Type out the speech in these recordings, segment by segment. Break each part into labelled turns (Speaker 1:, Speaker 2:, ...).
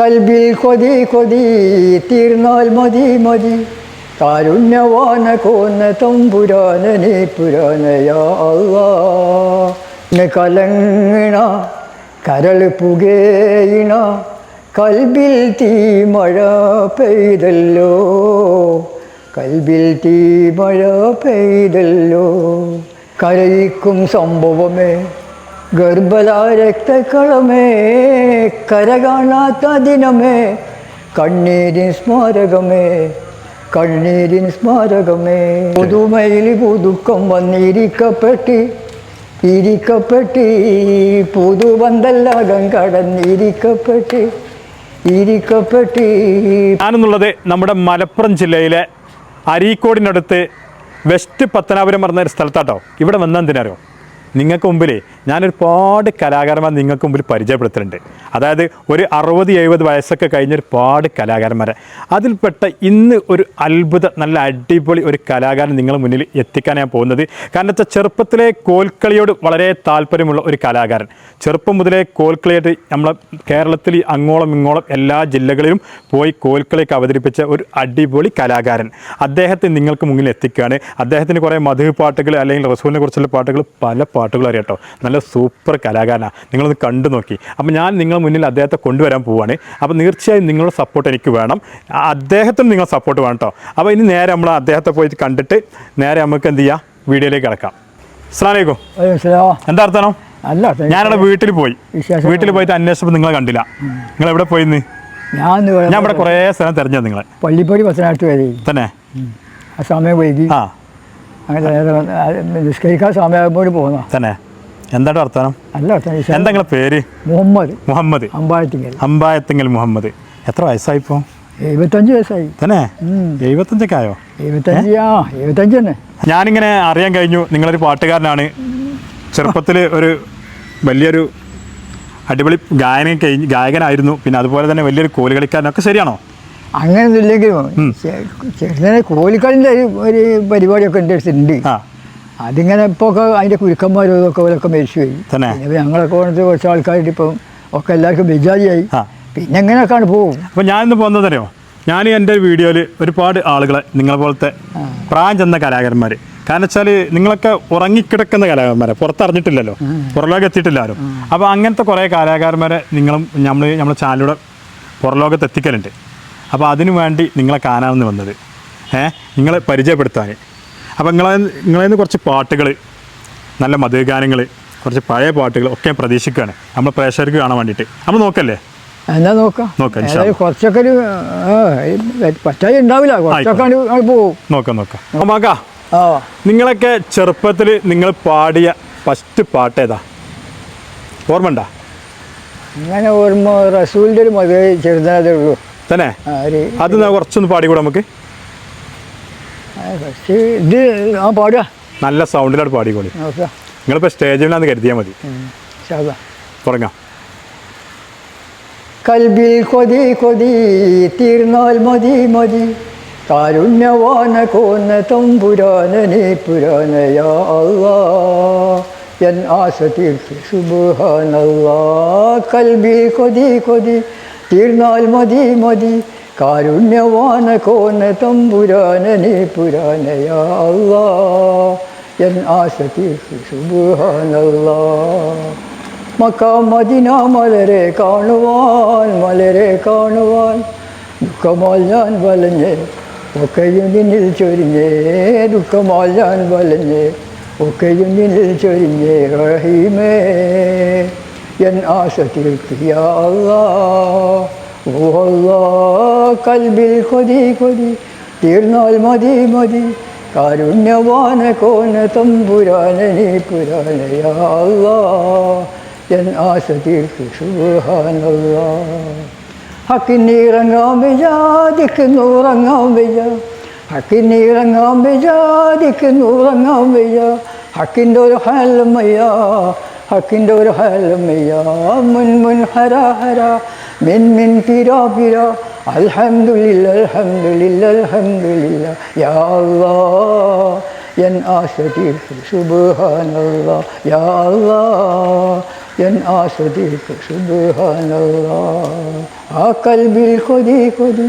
Speaker 1: കൽബിൽ കൊതി കൊതി തീർന്നാൽ മതി മതി. കാരുണ്യവാന കോന്ന തമ്പുരാനനെ പുരാനയാ. അള്ളാ കലങ്ങണ കരൾ പുകയിണ കൽബിൽ തീ മഴ പെയ്തല്ലോ. കൽബിൽ തീ മഴ പെയ്തല്ലോ. കരയിക്കും സംഭവമേ ഗർഭല രക്തക്കളമേ കര കാണാത്ത ദിനമേ കണ്ണീരിൻ സ്മാരകമേ കണ്ണീരിൻ സ്മാരകമേ. പുതുമയിൽ പുതുക്കം വന്നിരിക്കപ്പെട്ടി ഇരിക്കപ്പെട്ടി. പുതുവന്തല്ലാകം കടന്നിരിക്കപ്പെട്ടി ഇരിക്കപ്പെട്ടി.
Speaker 2: ഞാനെന്നുള്ളത് നമ്മുടെ മലപ്പുറം ജില്ലയിലെ അരീക്കോടിനടുത്ത് വെസ്റ്റ് പത്തനാപുരം പറഞ്ഞ ഒരു സ്ഥലത്താട്ടോ. ഇവിടെ വന്ന എന്തിനറിയോ നിങ്ങൾക്ക് മുമ്പിലേ ഞാനൊരുപാട് കലാകാരന്മാർ നിങ്ങൾക്ക് മുമ്പിൽ പരിചയപ്പെടുത്തുന്നുണ്ട് അതായത് ഒരു അറുപത് എഴുപത് വയസ്സൊക്കെ കഴിഞ്ഞ ഒരുപാട് കലാകാരന്മാരെ. അതിൽപ്പെട്ട ഇന്ന് ഒരു അത്ഭുത നല്ല അടിപൊളി ഒരു കലാകാരൻ നിങ്ങൾ മുന്നിൽ എത്തിക്കാൻ ഞാൻ പോകുന്നത്. കാരണം വെച്ചാൽ ചെറുപ്പത്തിലെ കോൽക്കളിയോട് വളരെ താല്പര്യമുള്ള ഒരു കലാകാരൻ. ചെറുപ്പം മുതലേ കോൽക്കളിയായിട്ട് നമ്മളെ കേരളത്തിൽ അങ്ങോളം ഇങ്ങോളം എല്ലാ ജില്ലകളിലും പോയി കോൽക്കളിയൊക്കെ അവതരിപ്പിച്ച ഒരു അടിപൊളി കലാകാരൻ. അദ്ദേഹത്തെ നിങ്ങൾക്ക് മുന്നിൽ എത്തിക്കുകയാണ്. അദ്ദേഹത്തിന് കുറേ മധു പാട്ടുകൾ അല്ലെങ്കിൽ റസൂലിനെ കുറിച്ചുള്ള പാട്ടുകൾ പല പാട്ടുകളും അറിയാട്ടോ നല്ല സൂപ്പർ കലാകാരനാണ് നിങ്ങളൊന്ന് കണ്ടു നോക്കി. അപ്പോൾ ഞാൻ നിങ്ങൾ മുന്നിൽ അദ്ദേഹത്തെ കൊണ്ടുവരാൻ പോവുകയാണ് അപ്പോൾ തീർച്ചയായും നിങ്ങളുടെ സപ്പോർട്ട് എനിക്ക് വേണം. അദ്ദേഹത്തിന് നിങ്ങൾ സപ്പോർട്ട് വേണം കേട്ടോ അപ്പോൾ ഇനി നേരെ നമ്മൾ അദ്ദേഹത്തെ പോയിട്ട് കണ്ടിട്ട് നേരെ നമുക്ക് എന്ത് ചെയ്യാം? വീഡിയോയിലേക്ക് കിടക്കാം. അസ്സാമലൈക്കും എന്താ അർത്ഥം
Speaker 1: അല്ല
Speaker 2: ഞാനവിടെ വീട്ടിൽ പോയി. വീട്ടിൽ പോയിട്ട് അന്വേഷിച്ചപ്പോൾ നിങ്ങളെ കണ്ടില്ല. നിങ്ങൾ എവിടെ പോയി
Speaker 1: ഞാൻ
Speaker 2: ഞാൻ ഇവിടെ കുറേ സ്ഥലം തിരഞ്ഞു നിങ്ങളെ.
Speaker 1: പള്ളിപ്പടി പത്തനാട്ട് വരെ
Speaker 2: തന്നെ?
Speaker 1: ആ സമയം വൈകി
Speaker 2: ആ.
Speaker 1: അങ്ങനെ നിസ്കരിക്കാൻ സമയമാകുമ്പോൾ പോകുന്ന
Speaker 2: തന്നെ? എന്താണ് വർത്തമാനം
Speaker 1: അല്ല അർത്ഥം
Speaker 2: എന്താ നിങ്ങളെ പേര്?
Speaker 1: മുഹമ്മദ്.
Speaker 2: മുഹമ്മദ്. അമ്പായത്തിങ്ങൽ മുഹമ്മദ്. എത്ര വയസ്സായി വയസ്സായിപ്പോ
Speaker 1: എഴുപത്തഞ്ച് വയസ്സായി.
Speaker 2: തന്നെ. എഴുപത്തഞ്ചൊക്കെ ആയോ
Speaker 1: എഴുപത്തഞ്ച് ആ എഴുപത്തഞ്ച് തന്നെ.
Speaker 2: ഞാനിങ്ങനെ അറിയാൻ കഴിഞ്ഞു. നിങ്ങളൊരു പാട്ടുകാരനാണ്. ചെറുപ്പത്തിൽ ഒരു വലിയൊരു അടിപൊളി ഗായന കഴിഞ്ഞ് ഗായകനായിരുന്നു. പിന്നെ അതുപോലെ തന്നെ വലിയൊരു കോലുകളിക്കാരനൊക്കെ ശരിയാണോ?
Speaker 1: അങ്ങനെ ഇല്ലെങ്കിലും ചെറുതിനെ കോലിക്കളിന്റെ ഒരു പരിപാടിയൊക്കെ എന്റെ അടുത്തുണ്ട് അതിങ്ങനെ ഇപ്പോൾ ഒക്കെ അതിന്റെ കുരുക്കന്മാരും ഇതൊക്കെ ഇവരൊക്കെ മരിച്ചു പോയി.
Speaker 2: തന്നെ?
Speaker 1: ഞങ്ങളൊക്കെ വന്നിട്ട് കുറച്ച് ആൾക്കാരുടെ ഇപ്പം ഒക്കെ എല്ലാവർക്കും ബെജാരിയായി. പിന്നെ എങ്ങനെയൊക്കെയാണ് പോകും?
Speaker 2: അപ്പോൾ ഞാനിന്ന് പോകുന്നതറിയോ ഞാൻ എന്റെ വീഡിയോയിൽ ഒരുപാട് ആളുകളെ നിങ്ങളെ പോലത്തെ പ്രായം ചെന്ന കലാകാരന്മാർ കാരണം വെച്ചാൽ നിങ്ങളൊക്കെ ഉറങ്ങിക്കിടക്കുന്ന കലാകാരന്മാരെ. പുറത്തറിഞ്ഞിട്ടില്ലല്ലോ പുറലോകം എത്തിയിട്ടില്ലാരും അപ്പോൾ അങ്ങനത്തെ കുറേ കലാകാരന്മാരെ നിങ്ങളും നമ്മൾ നമ്മുടെ ചാനലിലൂടെ പുറലോകത്ത് എത്തിക്കലുണ്ട്. അപ്പോൾ അതിനു വേണ്ടി നിങ്ങളെ കാണാമെന്ന് വന്നത്. ഏഹ് നിങ്ങളെ പരിചയപ്പെടുത്താൻ അപ്പോൾ നിങ്ങളെ നിങ്ങളെ നിന്ന് കുറച്ച് പാട്ടുകൾ നല്ല മധുഗാനങ്ങൾ കുറച്ച് പഴയ പാട്ടുകൾ ഒക്കെ പ്രതീക്ഷിക്കുകയാണ് നമ്മൾ പ്രേക്ഷകർക്ക് കാണാൻ വേണ്ടിയിട്ട്. നമ്മൾ നോക്കല്ലേ?
Speaker 1: എന്നാ നോക്കാം.
Speaker 2: നോക്കാം,
Speaker 1: കുറച്ചൊക്കെ ഒരു പറ്റാതെ ഉണ്ടാവില്ല. കുറച്ചൊക്കെ പോവും.
Speaker 2: നോക്കാം നോക്കാം. നോക്കാം നിങ്ങളൊക്കെ ചെറുപ്പത്തിൽ നിങ്ങൾ പാടിയ ഫസ്റ്റ് പാട്ട് ഏതാ? ഓർമ്മ ഉണ്ടാ
Speaker 1: അങ്ങനെ ഓർമ്മ റസൂലിന്റെ ഒരു മതി ചെറുതാതേ ഉള്ളൂ
Speaker 2: തന്നെ അത് കുറച്ചൊന്ന് പാടിക്കൂടെ നമുക്ക്?
Speaker 1: ഇത് ആ പാടുക.
Speaker 2: നല്ല സൗണ്ടിലാണ് പാടിക്കോളി.
Speaker 1: നിങ്ങളിപ്പോ
Speaker 2: നിങ്ങളിപ്പോൾ സ്റ്റേജിലാന്ന് കരുതിയാൽ മതി. തുടങ്ങാം.
Speaker 1: കൽബിൽ കൊതി കൊതി തീർന്നാൽ മതി മതി. കാരുണ്യവാന കോന്ന തമ്പുരാനനെ പുരാനയാ. എൻ ആശ കൽബിൽ കൊതി കൊതി തീർന്നാൽ മതി മതി. കാരുണ്യവാന കോന്ന തമ്പുരാനനെ പുരാനയാ അല്ലാ. എൻ ആശതി സുബാനല്ലാ മക്ക മദിന മലരെ കാണുവാൻ മലരെ കാണുവാൻ. ദുഃഖമാൽ ഞാൻ വലഞ്ഞ് ഒക്കെയും നിന്നിൽ ചൊരിഞ്ഞേ. ദുഃഖമാൽ ഞാൻ വലഞ്ഞ് ഒക്കെയും നിന്നിൽ ചൊരിഞ്ഞേ റഹീമേ. എൻ ആശ അല്ലാ ഓ അല്ലാ കൽബിൽ കൊതി കൊതി തീർന്നാൽ മതി മതി കാരുണ്യവാന കോന തമ്പുരാനനെ പുരാനയാ അല്ലാ എൻ ആശ തീർക്ക് സുഹാനല്ലാ ഹക്കിന്നിറങ്ങാൻ വിചാദിക്കുന്നുറങ്ങാൻ വയ്യ ഹക്കിന്നിറങ്ങാൻ വിചാദിക്കുന്നുറങ്ങാൻ വയ്യ ഹക്കിന്റെ ഒരു ഹാലമയ്യ ഹക്കിന്റെ ഒരു ഹാലമയ്യ മുൻ മുൻ ഹര ഹര മിൻ മിൻ പിര പിര അൽഹംദുലില്ല അൽഹംദുലില്ല അൽഹംദുലില്ല. യാ അല്ലാ എൻ ആശ തീർത്ത് സുബ്ഹാനല്ലാ. യാ അല്ലാ എൻ ആസ്വദിക്ക് സുബ്ഹാനല്ലാ. ആ കൽബിൽ കൊതി കൊതി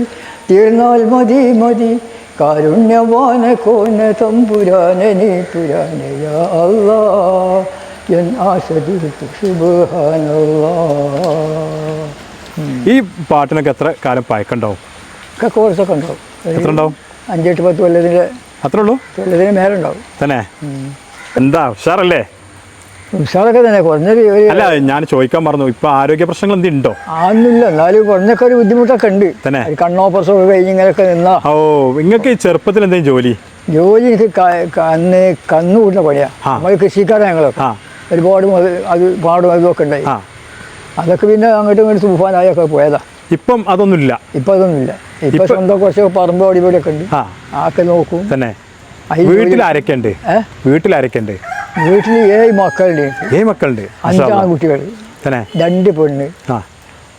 Speaker 1: തീർന്നാൽ മതി മതി. കാരുണ്യവാന കോന തമ്പുരാനെ നീ പുരാനെ. യാ എൻ ആസ്വദിക്ക് സുബ്ഹാനല്ലാ.
Speaker 2: ഈ പാട്ടിനൊക്കെ എത്ര കാലം പഴക്കണ്ടാവും
Speaker 1: ഒക്കെ കോഴ്സൊക്കെ ഉണ്ടാവും.
Speaker 2: എത്ര ഉണ്ടാവും?
Speaker 1: അഞ്ചെട്ട് പത്ത് കൊല്ലത്തിന്റെ
Speaker 2: അത്രേ ഉള്ളൂ?
Speaker 1: കൊല്ലത്തിന് മേലുണ്ടാവും.
Speaker 2: തന്നെ? എന്താ ഉഷാറല്ലേ?
Speaker 1: ഉഷാറൊക്കെ തന്നെ. കുറഞ്ഞൊരു
Speaker 2: അല്ല ഞാൻ ചോദിക്കാൻ പറഞ്ഞു ഇപ്പൊ ആരോഗ്യ പ്രശ്നങ്ങൾ എന്തുണ്ടോ
Speaker 1: ആന്നില്ല എന്നാലും കുറഞ്ഞൊക്കെ ഒരു ബുദ്ധിമുട്ടൊക്കെ ഉണ്ട്.
Speaker 2: തന്നെ?
Speaker 1: ഒരു കണ്ണോപ്പറസൊക്കെ കഴിഞ്ഞ് ഇങ്ങനെയൊക്കെ നിന്നാ.
Speaker 2: ഓ നിങ്ങൾക്ക് ഈ ചെറുപ്പത്തിൽ എന്തെങ്കിലും ജോലി?
Speaker 1: ജോലി എനിക്ക് കന്ന് കന്ന് കൂട്ടുന്ന പണിയാ. നമ്മൾ കൃഷിക്കാരാണ് ഞങ്ങളൊക്കെ. ഒരുപാട് അത് പാടും അതൊക്കെ ഉണ്ടായി. അതൊക്കെ പിന്നെ അങ്ങോട്ടും ഇങ്ങോട്ടും തൂഫാനായൊക്കെ പോയതാ.
Speaker 2: ഇപ്പം അതൊന്നുമില്ല.
Speaker 1: ഇപ്പൊ അതൊന്നുമില്ല. ഇപ്പൊ
Speaker 2: ഇപ്പൊ-
Speaker 1: സ്വന്തം കുറച്ച് പറമ്പ് അടിപൊളിയൊക്കെ ഉണ്ട്.
Speaker 2: ആ.
Speaker 1: ആക്കെ നോക്കും.
Speaker 2: തന്നെ. വീട്ടിൽ ആരൊക്കെ ഉണ്ട്? വീട്ടിൽ ആരൊക്കെ ഉണ്ട്?
Speaker 1: വീട്ടിൽ ഏഴ് മക്കളുണ്ട്.
Speaker 2: ഏഴ് മക്കളുണ്ട്.
Speaker 1: അഞ്ച് ആൺകുട്ടികൾ.
Speaker 2: തന്നെ.
Speaker 1: രണ്ട് പെണ്ണ്.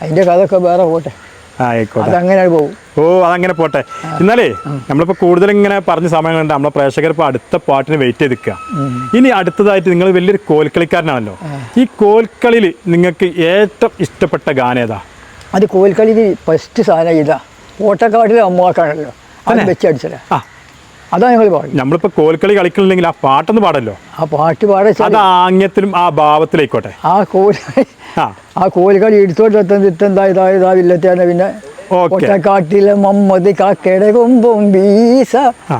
Speaker 1: അതിന്റെ കഥയൊക്കെ വേറെ പോട്ടെ.
Speaker 2: ആയിക്കോട്ടെ.
Speaker 1: അതങ്ങനെ പോകും
Speaker 2: ഓ അതങ്ങനെ പോട്ടെ. എന്നാലേ നമ്മളിപ്പോ കൂടുതൽ ഇങ്ങനെ പറഞ്ഞ സമയം കണ്ട് നമ്മളെ പ്രേക്ഷകർ ഇപ്പൊ അടുത്ത പാട്ടിന് വെയിറ്റ് ചെയ്ത് നിൽക്കുക ഇനി അടുത്തതായിട്ട് നിങ്ങൾ വലിയൊരു കോൽക്കളിക്കാരനാണല്ലോ. ഈ കോൽക്കളിയിൽ നിങ്ങൾക്ക് ഏറ്റവും ഇഷ്ടപ്പെട്ട ഗാനം ഏതാ?
Speaker 1: അത് കോൽക്കളിയിൽ ഫസ്റ്റ് സാധനം ഇതാ. ഓട്ടക്കാട്ടിലെ അമ്മാക്കാണല്ലോ. അത്? വെച്ചടിച്ചത്
Speaker 2: ആ
Speaker 1: അതാ ഞങ്ങൾ പാടി.
Speaker 2: നമ്മളിപ്പോ കോൽക്കളി കളിക്കണില്ലെങ്കിൽ ആ പാട്ടൊന്ന് പാടല്ലോ.
Speaker 1: ആ പാട്ട് പാടെ
Speaker 2: അത് ആംഗ്യത്തിലും ആ ഭാവത്തിലായിക്കോട്ടെ.
Speaker 1: ആ കോൽ
Speaker 2: ആ.
Speaker 1: കോൽക്കളി എടുത്തോട്ട് ഇതാ ഇതാ പിന്നെ. ഒറ്റക്കാട്ടിലെ മമ്മതി കാക്കയുടെ കൊമ്പും വീസ.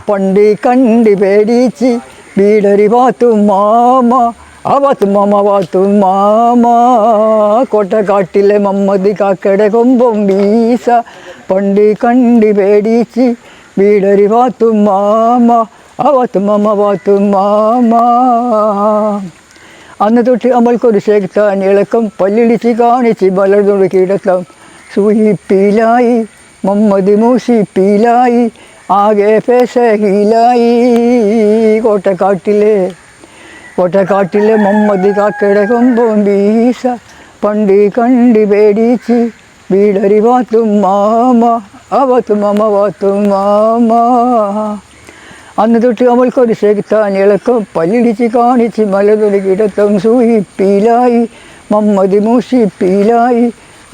Speaker 1: പണ്ട് കണ്ട് പേടിച്ച് വീടരി പാത്തു മാമ ആ പാത്തു മാമ പാത്തു മാമ. കൊട്ടക്കാട്ടിലെ മമ്മതി കാക്കയുടെ കൊമ്പും വീസ പണ്ട് കണ്ടി പേടിച്ച് വീടരി വാത്തും മാമ ആ വാത്തും മാമ വാത്തും മാമ. അന്ന് തൊട്ട് അമ്മൾക്കൊരു ശേഖത്താൻ ഇളക്കം പല്ലിടിച്ച് കാണിച്ച് ബലർന്നോട് കിടക്കാം. സൂയിപ്പിലായി മമ്മദ് മൂസിപ്പിലായി ആകെ പേശയിലായി കോട്ടക്കാട്ടിലെ കോട്ടക്കാട്ടിലെ മമ്മതി കാക്കയുടെ കൊമ്പം വീസ പണ്ട് കണ്ട് പേടിച്ച് വീടരി വാത്തും മാമ അവത്തും മമ്മ വാത്തും മാമ. അന്ന് തൊട്ട് അവൾക്കൊരു ശക്താൻ ഇളക്കം പല്ലിടിച്ച് കാണിച്ച് മലതൊരു കിടത്തം സൂയിപ്പിലായി മമ്മതി മൂഷിപ്പീലായി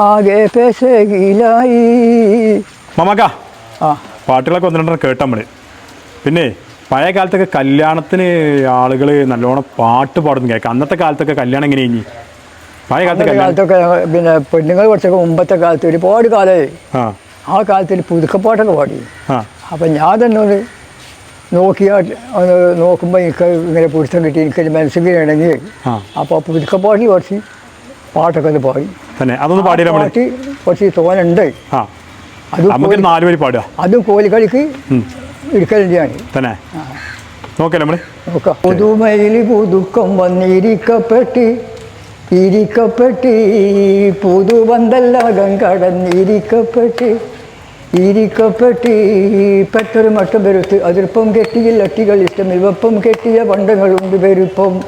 Speaker 1: ആകെ പേശകീലായി.
Speaker 2: മമ്മക്ക
Speaker 1: ആ.
Speaker 2: പാട്ടുകളൊക്കെ ഒന്ന് രണ്ടെണ്ണം കേട്ട നമ്മൾ പിന്നെ പഴയ കാലത്തൊക്കെ കല്യാണത്തിന് ആളുകൾ നല്ലോണം പാട്ട് പാടുന്നു കേൾക്കാം അന്നത്തെ കാലത്തൊക്കെ കല്യാണം എങ്ങനെ ഇനി? പഴയ കാലത്തെ
Speaker 1: കാലത്തൊക്കെ പിന്നെ പെണ്ണുങ്ങൾ കുറച്ചൊക്കെ മുമ്പത്തെ കാലത്ത് ഒരുപാട് കാലമായി.
Speaker 2: ആ
Speaker 1: കാലത്തിൽ പുതുക്കപ്പാട്ടൊക്കെ പാടി. അപ്പം ഞാൻ തന്നെ ഒന്ന് നോക്കിയാൽ ഒന്ന് നോക്കുമ്പോൾ എനിക്ക് ഇങ്ങനെ പിടുത്തം കിട്ടി എനിക്ക് മനസ്സിൽ ഇണങ്ങി.
Speaker 2: ആ.
Speaker 1: അപ്പോൾ പുതുക്കപ്പാട്ടിൽ കുറച്ച് പാട്ടൊക്കെ ഒന്ന് പാടി.
Speaker 2: തന്നെ. അതൊന്ന് പാടി
Speaker 1: പാട്ട് കുറച്ച് തോനുണ്ട് അത് അതും കോലിക്കളിക്ക്
Speaker 2: ഉം. തന്നെ.
Speaker 1: പുതുമയിൽ പുതുക്കം വന്നിരിക്കപ്പെട്ടി ഇരിക്കപ്പെട്ട് പുതുബന്ധല്ലാകം കടന്നിരിക്കപ്പെട്ട്. ഇരിക്കപ്പെട്ട് പെട്ടൊരു മട്ടം പെരുത്ത്. അതിർപ്പം കെട്ടിയിൽ അട്ടികൾ ഇഷ്ടം. ഇവപ്പം കെട്ടിയ പണ്ടങ്ങളുണ്ട് പെരുപ്പം.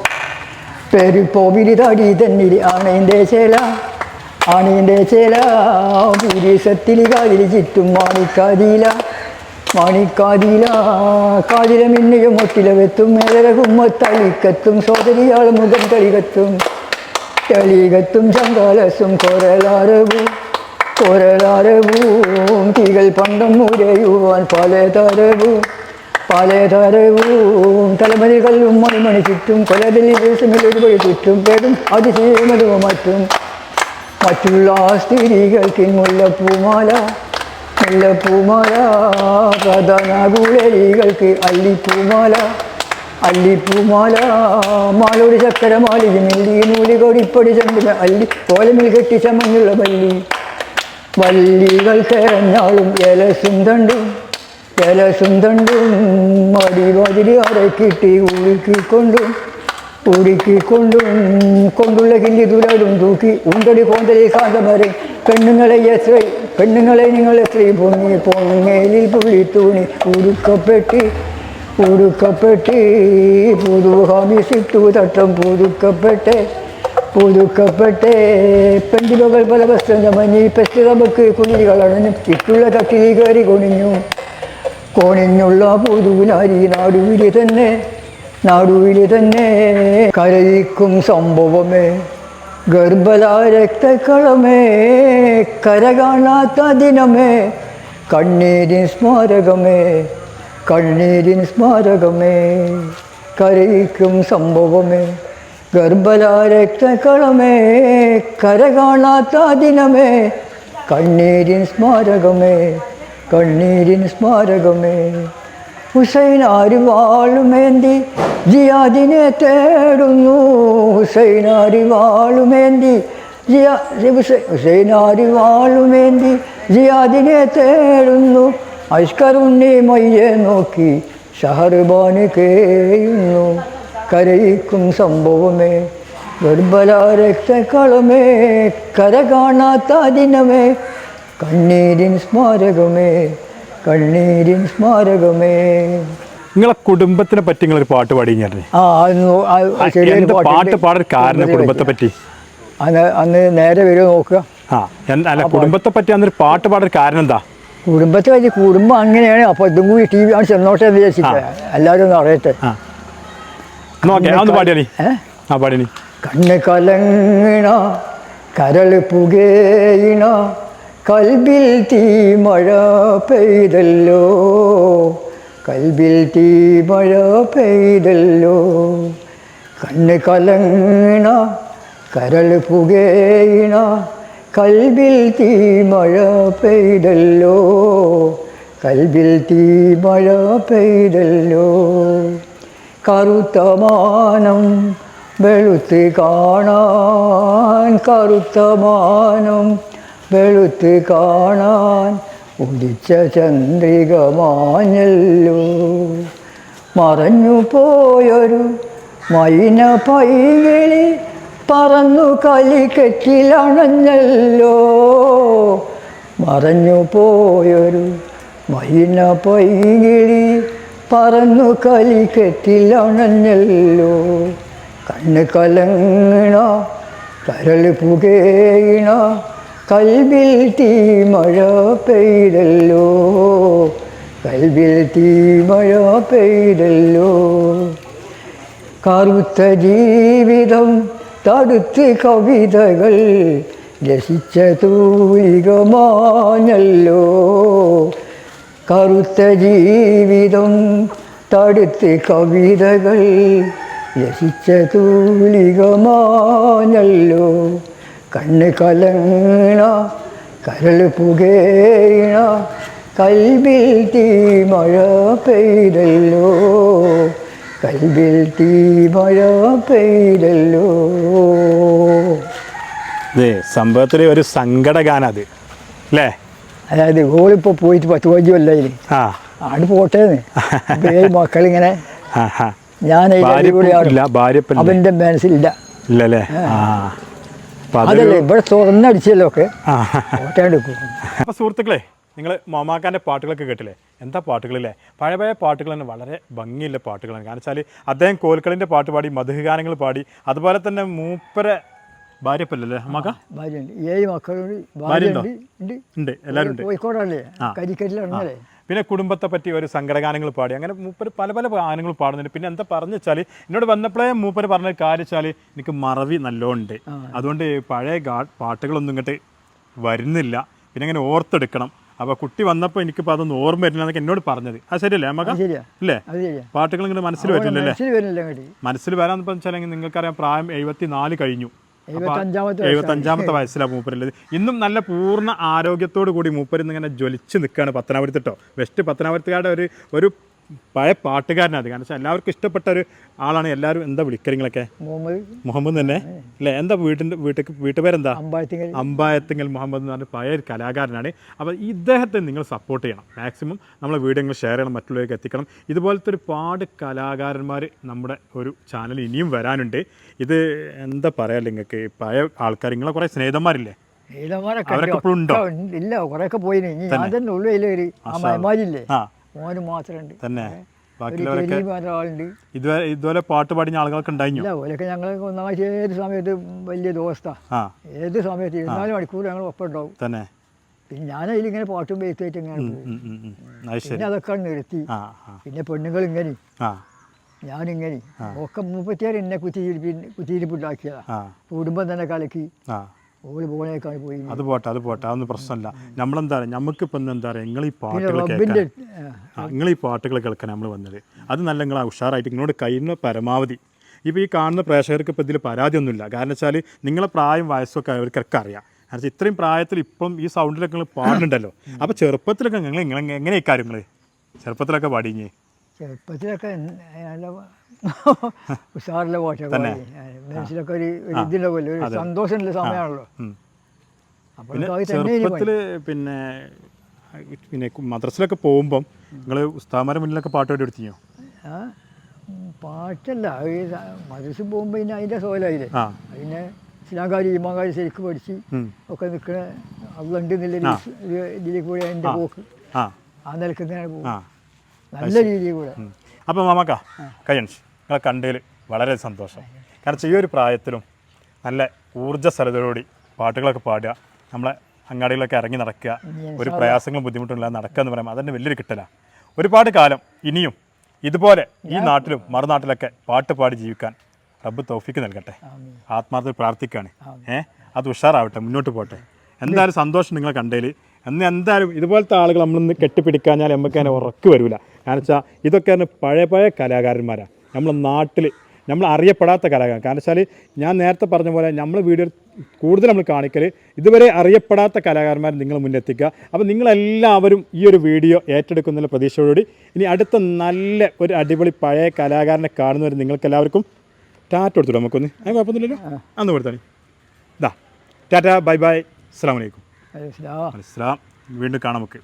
Speaker 1: പെരുപ്പോ വിരിതാടി തന്നിരി ആണേന്റെ ചേല. ആണേന്റെ ചേല. പുരീസത്തിൽ കാതിൽ ചുറ്റും മാണിക്കാതില. മാണിക്കാതില. കാതില മിന്നുക മൊട്ടില വെത്തും. മേലകുമ്മത്തളിക്കത്തും സോദരിയാൾ മുഖം കളികത്തും കളികത്തും ചങ്കാലസും കൊരലാരവും. കൊരലാരവും തീകൾ പണ്ടം മുരയുവാൻ പലതരവും പലതരവും. തലമുറകളും മണിമണി ചുറ്റും കൊലതിൽ ദിവസമിൽ ഒരുപടി ചുറ്റും പേടും അതിശയമതും മറ്റും. മറ്റുള്ള സ്ത്രീകൾക്ക് മുല്ലപ്പൂമാല മുല്ലപ്പൂമാല പ്രധാന ഗുളരികൾക്ക് അല്ലിപ്പൂമാല അല്ലിപ്പൂമാല മാലോടി ചക്കര മാലിക മില്ലി നൂലി കൊടിപ്പൊടി ചണ്ടിന് അല്ലി കോലമിൽ കെട്ടി ചമഞ്ഞുള്ള വല്ലി വല്ലികൾ തെരഞ്ഞാളും എലസും തണ്ടും എലസും തണ്ടും മടിവാതിരി അരക്കിട്ടി ഉടുക്കിക്കൊണ്ടും ഉടുക്കിക്കൊണ്ടും കൊണ്ടുള്ള കില്ലി തുലാടും തൂക്കി ഉണ്ടടി കോന്തലി കാന്തമരെ പെണ്ണുങ്ങളെ എത്ര പെണ്ണുങ്ങളെ നിങ്ങൾ എത്രയും പൊങ്ങി പൊങ്ങേലിൽ പുള്ളി തൂണി ഉടുക്കപ്പെട്ടി ഉടുക്കപ്പെട്ടി പുതുഹാമി സിട്ടു തട്ടം പുതുക്കപ്പെട്ടെ പുതുക്കപ്പെട്ടെ. പെണ്ടിമകൾ പല വസ്ത്രം ചമഞ്ഞി പെറ്റ് നമുക്ക് കുളികൾ അണഞ്ഞു ഇട്ടുള്ള കട്ടിലി കയറി കൊണിഞ്ഞു. കോണിഞ്ഞുള്ള പുതുവിനാരി നാടുവിലി തന്നെ നാടുവിലി തന്നെ. കരയിക്കും സംഭവമേ ഗർഭല രക്തക്കളമേ കര കാണാത്ത ദിനമേ കണ്ണീരിൻ സ്മാരകമേ കണ്ണീരിൻ സ്മാരകമേ കരയിക്കും സംഭവമേ. ഗർഭല കരകാണാത്ത കര കാണാത്ത ദിനമേ കണ്ണീരിൻ സ്മാരകമേ കണ്ണീരിൻ സ്മാരകമേ. ഹുസൈൻ വാളുമേന്തി ജിയാദിനെ തേടുന്നു. ഹുസൈൻ വാളുമേന്തി ജിയാ ഹുസൈ- ഹുസൈനാരി വാളുമേന്തി ജിയാദിനെ തേടുന്നു. അഷ്കറുണ്ണി മയ്യെ നോക്കി ഷഹർബാന് കേയുന്നു. കരയിക്കും സംഭവമേ. ദുർബല രക്തക്കളമേ കര കാണാത്ത ദിനമേ. കണ്ണീരിൻ സ്മാരകമേ കണ്ണീരിൻ സ്മാരകമേ.
Speaker 2: നിങ്ങളെ കുടുംബത്തിനെ പറ്റി നിങ്ങളൊരു പാട്ട് പാടി ഞാൻ പാട്ട് പാടാൻ കാരണം കുടുംബത്തെ പറ്റി?
Speaker 1: അന്ന് അന്ന് നേരെ വരുമോ നോക്കുക.
Speaker 2: ആ അല്ല കുടുംബത്തെ പറ്റി അന്നൊരു പാട്ട് പാടാൻ കാരണം എന്താ?
Speaker 1: കുടുംബത്തെ പറ്റി കുടുംബം അങ്ങനെയാണ് അപ്പോൾ ഇതും കൂടി ടി വി ആണ് ചെന്നോട്ടെ എന്ന് വിചാരിച്ചില്ല എല്ലാവരും ഒന്ന് അറിയട്ടെ.
Speaker 2: നോക്കെ ഒന്ന് പാടിയാണി ആ പാടിയാണി
Speaker 1: കണ്ണ് കലങ്ങണ കരൾ പുകയണ കൽബിൽ തീ മഴ പെയ്തല്ലോ. കൽബിൽ തീ മഴ പെയ്തല്ലോ. കണ്ണ് കലങ്ങണ കരൾ പുകയണ കൽബിൽ തീ മഴ പെയ്തല്ലോ. കൽബിൽ തീ മഴ പെയ്തല്ലോ. കറുത്ത മാനം വെളുത്ത് കാണാൻ കറുത്ത മാനം വെളുത്ത് കാണാൻ ഉദിച്ച ചന്ദ്രിക മാഞ്ഞല്ലോ മറഞ്ഞു പോയൊരു മൈന പൈകിളി പറന്നു കലിക്കറ്റിലണഞ്ഞല്ലോ മറഞ്ഞു പോയൊരു മൈന പൈകിളി പറന്നു കലിക്കെറ്റിലണഞ്ഞല്ലോ കണ്ണ് കലങ്ങണ? കരൾ പുകയണോ? കൽവിൽ തീ മഴ പെയ്തല്ലോ. കൽവിൽ തീ മഴ പെയ്തല്ലോ. കറുത്ത ജീവിതം തടുത്ത് കവിതകൾ രസിച്ച തൂലികമാഞ്ഞല്ലോ. കറുത്ത ജീവിതം തടുത്ത് കവിതകൾ രസിച്ച തൂലികമാനല്ലോ. കണ്ണ് കലങ്ങണ കരൾ പുകയണ കൽബിൽ തീ മഴ പെയ്തല്ലോ. കൽബിൽ തീ മഴ പെയ്തല്ലോ.
Speaker 2: അതെ സംഭവത്തിൽ ഒരു സങ്കടഗാനത് അല്ലേ
Speaker 1: അതായത് ഓളിപ്പോൾ പോയിട്ട് പത്ത് പതിനഞ്ച് കൊല്ലായില്ലേ?
Speaker 2: ആ.
Speaker 1: ആട് പോട്ടേന്ന്. ഏഴ് മക്കളിങ്ങനെ ഞാൻ
Speaker 2: അവന്റെ?
Speaker 1: അവന്റെ മനസ്സിലില്ല.
Speaker 2: ഇല്ലല്ലേ?
Speaker 1: അതല്ലേ ഇവിടെ തുറന്നടിച്ചല്ലോ ഒക്കെ. പോട്ടേണ്ട്
Speaker 2: അപ്പൊ സുഹൃത്തുക്കളെ നിങ്ങൾ മാമാക്കാന്റെ പാട്ടുകളൊക്കെ കേട്ടില്ലേ? എന്താ പാട്ടുകളില്ലേ? പഴയ പഴയ പാട്ടുകൾ തന്നെ വളരെ ഭംഗിയുള്ള പാട്ടുകളാണ്. കാരണം വെച്ചാൽ അദ്ദേഹം കോൽക്കളിന്റെ പാട്ട് പാടി മധുഗാനങ്ങൾ പാടി അതുപോലെ തന്നെ മൂപ്പര ഭാര്യപ്പല്ലേ? മക
Speaker 1: ഭാര്യയുണ്ട്. ഏഴ് മക്കളുണ്ട്.
Speaker 2: ഭാര്യയുണ്ടോ?
Speaker 1: ഉണ്ട്.
Speaker 2: എല്ലാവരും ഉണ്ട്.
Speaker 1: കോഴിക്കോടല്ലേ
Speaker 2: ആ. പിന്നെ കുടുംബത്തെ പറ്റി ഒരു സങ്കടഗാനങ്ങൾ പാടി. അങ്ങനെ മൂപ്പർ പല പല ഗാനങ്ങൾ പാടുന്നുണ്ട്. പിന്നെ എന്താ പറഞ്ഞു വെച്ചാൽ എന്നോട് വന്നപ്പോഴേ മൂപ്പർ പറഞ്ഞ കാര്യം വെച്ചാൽ എനിക്ക് മറവി നല്ലോണ്ട്. അതുകൊണ്ട് പഴയ ഗാ പാട്ടുകളൊന്നും ഇങ്ങോട്ട് വരുന്നില്ല. പിന്നെ അങ്ങനെ ഓർത്തെടുക്കണം. അപ്പോൾ കുട്ടി വന്നപ്പോൾ എനിക്കിപ്പോൾ അതൊന്നും ഓർമ്മ വരുന്നില്ല എന്നൊക്കെ എന്നോട് പറഞ്ഞത്. അത് ശരിയല്ലേ
Speaker 1: മക അല്ലേ?
Speaker 2: പാട്ടുകൾ ഇങ്ങനെ മനസ്സിൽ
Speaker 1: വരുന്നില്ല
Speaker 2: മനസ്സിൽ വരാന്ന് വെച്ചാൽ നിങ്ങൾക്കറിയാം പ്രായം എഴുപത്തി നാല് കഴിഞ്ഞു.
Speaker 1: എഴുപത്തഞ്ചാമത്തെ
Speaker 2: വയസ്സിലാണ് മൂപ്പരുള്ളത് ഇന്നും നല്ല പൂർണ ആരോഗ്യത്തോടു കൂടി മൂപ്പരിന്ന് ഇങ്ങനെ ജ്വലിച്ച് നിൽക്കുകയാണ് പത്തനാപുരത്ത് കേട്ടോ വെസ്റ്റ് പത്തനാപുരത്തുകാരുടെ ഒരു ഒരു പഴയ പാട്ടുകാരനാണ് കാരണം വെച്ചാൽ എല്ലാവർക്കും ഇഷ്ടപ്പെട്ട ഒരു ആളാണ്. എല്ലാവരും എന്താ വിളിക്കറിങ്ങളൊക്കെ?
Speaker 1: മുഹമ്മദ്
Speaker 2: മുഹമ്മദ് തന്നെ. അല്ലേ? എന്താ വീട്ടിന്റെ വീട്ടിൽ വീട്ടുപേരെന്താ?
Speaker 1: അമ്പായത്തിങ്ങൽ
Speaker 2: അമ്പായത്തിങ്ങൽ മുഹമ്മദ് എന്ന് പറഞ്ഞ പഴയ ഒരു കലാകാരനാണ്. അപ്പോൾ ഇദ്ദേഹത്തെ നിങ്ങൾ സപ്പോർട്ട് ചെയ്യണം. മാക്സിമം നമ്മളെ വീഡിയോ ഷെയർ ചെയ്യണം മറ്റുള്ളവർക്ക് എത്തിക്കണം. ഇതുപോലത്തെ ഒരുപാട് കലാകാരന്മാർ നമ്മുടെ ഒരു ചാനൽ ഇനിയും വരാനുണ്ട്. ഇത് എന്താ പറയാ നിങ്ങൾക്ക്? പഴയ ആൾക്കാർ നിങ്ങളെ കുറേ സ്നേഹിതന്മാരില്ലേ?
Speaker 1: ഇല്ല കുറെയൊക്കെ പോയിന്. ഇനി ഞാൻ തന്നെ ഉള്ളു ആ. മയമാരില്ലേ മാത്രമുണ്ട്.
Speaker 2: തന്നെ. ബാക്കിയുള്ളവരൊക്കെ ഇതുവരെ ഇതുപോലെ പാട്ട് പാടിഞ്ഞ ആളുകൾക്ക് ഉണ്ടായിരുന്നു
Speaker 1: ഇല്ല ഓലൊക്കെ ഞങ്ങൾ ഒന്നാമത് ഏത് സമയത്ത് വലിയ ദോസ്താ. ഏത് സമയത്ത് ഇരുപത്തിനാല് മണിക്കൂർ ഞങ്ങൾ ഒപ്പം ഉണ്ടാവും
Speaker 2: തന്നെ.
Speaker 1: പിന്നെ ഞാൻ അതിലിങ്ങനെ പാട്ടും ബേസായിട്ട് ഇങ്ങനെ പിന്നെ അതൊക്കെ നിർത്തി. പിന്നെ പെണ്ണുങ്ങൾ ഇങ്ങനെ ഞാനിങ്ങനെ. ഒക്കെ മുപ്പത്തിയാറ് എന്നെ കുത്തിയിരിപ്പി കുത്തിയിരിപ്പുണ്ടാക്കിയതാ. കുടുംബം തന്നെ കലക്കി പോയി.
Speaker 2: അത് പോട്ടെ അത് പോട്ടെ അതൊന്നും പ്രശ്നമല്ല. നമ്മളെന്താ പറയുക നമുക്കിപ്പോൾ ഇന്ന് എന്താ പറയുക നിങ്ങൾ ഈ പാട്ടുകൾ
Speaker 1: റബ്ബിന്റെ
Speaker 2: കേൾക്കാൻ. നിങ്ങൾ ഈ പാട്ടുകൾ കേൾക്കാൻ നമ്മൾ വന്നത്. അത് നല്ല നിങ്ങൾ ഉഷാറായിട്ട് നിങ്ങളോട് കഴിയുന്ന പരമാവധി. ഇപ്പോൾ ഈ കാണുന്ന പ്രേക്ഷകർക്ക് ഇപ്പോൾ ഇതിൽ പരാതിയൊന്നുമില്ല. കാരണം വെച്ചാൽ നിങ്ങളെ പ്രായം വയസ്സൊക്കെ അവർക്കൊക്കെ അറിയാം. കാരണം വെച്ചാൽ ഇത്രയും പ്രായത്തിൽ ഇപ്പം ഈ സൗണ്ടിലൊക്കെ നിങ്ങൾ പാടുന്നുണ്ടല്ലോ. അപ്പോൾ ചെറുപ്പത്തിലൊക്കെ നിങ്ങൾ നിങ്ങൾ എങ്ങനെ ഈ കാര്യങ്ങൾ ചെറുപ്പത്തിലൊക്കെ പാടിങ്ങി
Speaker 1: ചെറുപ്പത്തിലൊക്കെ നല്ല ഉഷാറിലെ പോഷക മനുഷ്യരൊക്കെ ഒരു ഒരു പോലെ ഒരു സന്തോഷമുള്ള സമയമാണല്ലോ.
Speaker 2: പിന്നെ പിന്നെ മദ്രസിലൊക്കെ പോകുമ്പം നിങ്ങൾ ഉസ്താമാരെ മുന്നിലൊക്കെ പാട്ട് പാടി എടുത്തിയോ
Speaker 1: പാട്ടല്ല ഈ മദ്രസയിൽ പോകുമ്പോൾ പിന്നെ അതിന്റെ സോലായില്ലേ? പിന്നെ ഇസ്ലാംകാരി ഇമാകാരി ശരിക്കും പഠിച്ച് ഒക്കെ നിൽക്കണ അതുണ്ട് എന്നുള്ള ഇതിലേക്ക് കൂടി അതിന്റെ പോക്ക്.
Speaker 2: ആ.
Speaker 1: നിലയ്ക്ക് ഇങ്ങനെ പോകും നല്ല രീതിയിൽ കൂടെ.
Speaker 2: അപ്പോൾ മാമാക്ക കയ്യൻസ് നിങ്ങളെ കണ്ടതിൽ വളരെ സന്തോഷം. കാരണം ഈ ഒരു പ്രായത്തിലും നല്ല ഊർജസ്വലതയോടി പാട്ടുകളൊക്കെ പാടുക നമ്മളെ അങ്ങാടികളൊക്കെ ഇറങ്ങി നടക്കുക ഒരു പ്രയാസങ്ങളും ബുദ്ധിമുട്ടുമില്ലാതെ നടക്കുക എന്ന് പറയുമ്പോൾ അതന്നെ വലിയൊരു കിട്ടലാണ് ഒരുപാട് കാലം ഇനിയും ഇതുപോലെ ഈ നാട്ടിലും മറുനാട്ടിലൊക്കെ പാട്ട് പാടി ജീവിക്കാൻ റബ്ബ് തോഫിക്ക് നൽകട്ടെ. ആത്മാർത്ഥത്തിൽ പ്രാർത്ഥിക്കുകയാണ്. ഏ അത് ഉഷാറാവട്ടെ മുന്നോട്ട് പോട്ടെ എന്തായാലും സന്തോഷം നിങ്ങളെ കണ്ടതിൽ. എന്ന് എന്തായാലും ഇതുപോലത്തെ ആളുകൾ നമ്മളിന്ന് കെട്ടിപ്പിടിക്കാഞ്ഞാൽ നമുക്ക് അതിനെ ഉറക്ക് വരില്ല. കാരണം വെച്ചാൽ ഇതൊക്കെ തന്നെ പഴയ പഴയ കലാകാരന്മാരാണ് നമ്മളെ നാട്ടിൽ നമ്മൾ അറിയപ്പെടാത്ത കലാകാരൻ കാരണം വെച്ചാൽ ഞാൻ നേരത്തെ പറഞ്ഞ പോലെ നമ്മൾ വീഡിയോ കൂടുതൽ നമ്മൾ കാണിക്കൽ ഇതുവരെ അറിയപ്പെടാത്ത കലാകാരന്മാർ നിങ്ങൾ മുന്നെത്തിക്കുക അപ്പോൾ നിങ്ങളെല്ലാവരും ഈ ഒരു വീഡിയോ ഏറ്റെടുക്കുന്ന പ്രതീക്ഷയോടുകൂടി ഇനി അടുത്ത നല്ല ഒരു അടിപൊളി പഴയ കലാകാരനെ കാണുന്നവർ നിങ്ങൾക്ക് എല്ലാവർക്കും ടാറ്റ കൊടുത്തു നമുക്കൊന്ന്. അത് കുഴപ്പമൊന്നുമില്ലല്ലോ? അന്ന് കൊടുത്താൽ ഇതാ ടാറ്റ ബൈ ബൈ. അസ്സാം വലൈക്കും. അസ്സലാം വീണ്ടും കാണാം നമുക്ക്.